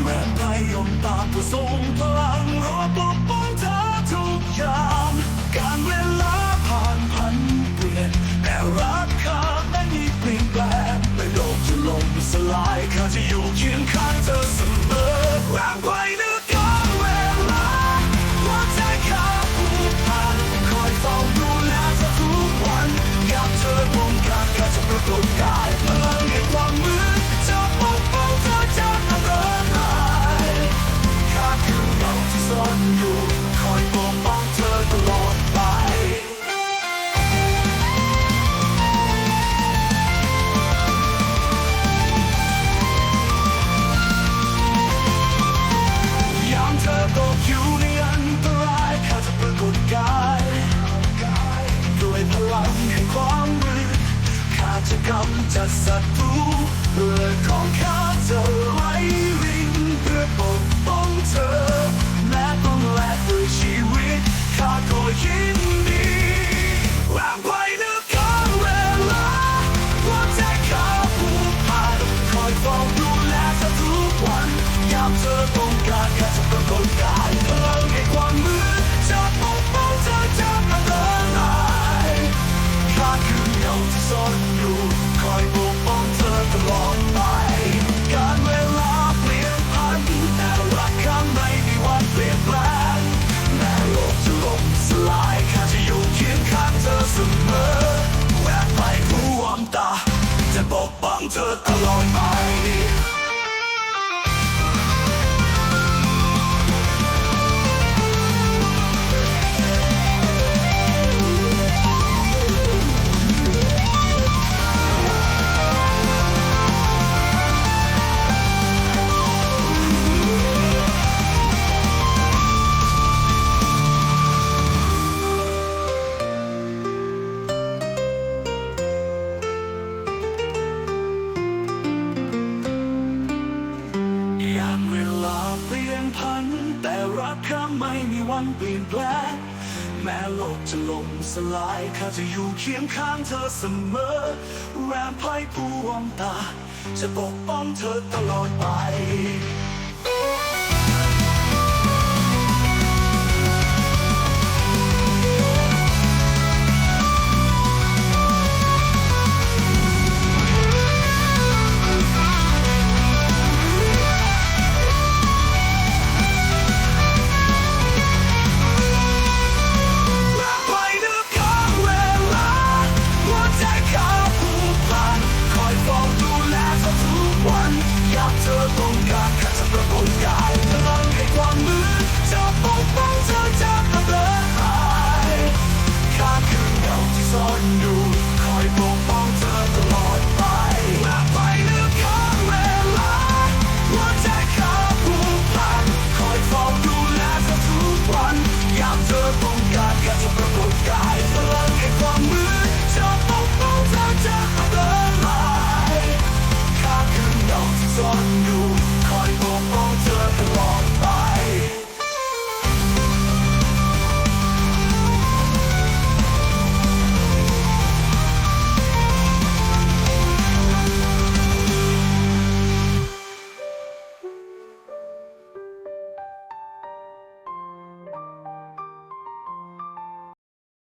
เมื่อใครยมตามผู้ทรงพลัง จะกำจัดศัตรูเรือของข้าจะไล่ลิงเพื่อปกป้องเธอ แม้ต้องแลกด้วยชีวิตข้าก็ยินดีแรงไปนึกข้างเวลาหัวใจข้าผูกพันคอยเฝ้าดูแลเธอทุกวัน ยามเธอต้องการข้าจะเป็นคนกายพลังให้ความมืด ป้อง พัน แต่รักข้าไม่มีวันเปลี่ยนแปลง แม้โลกจะล่มสลายข้าจะอยู่เคียงข้างเธอเสมอ แรมไพ่ผู้วงตา จะปกป้องเธอตลอดไป งการแค่จะประมนการพลังแห่งความมืดจะ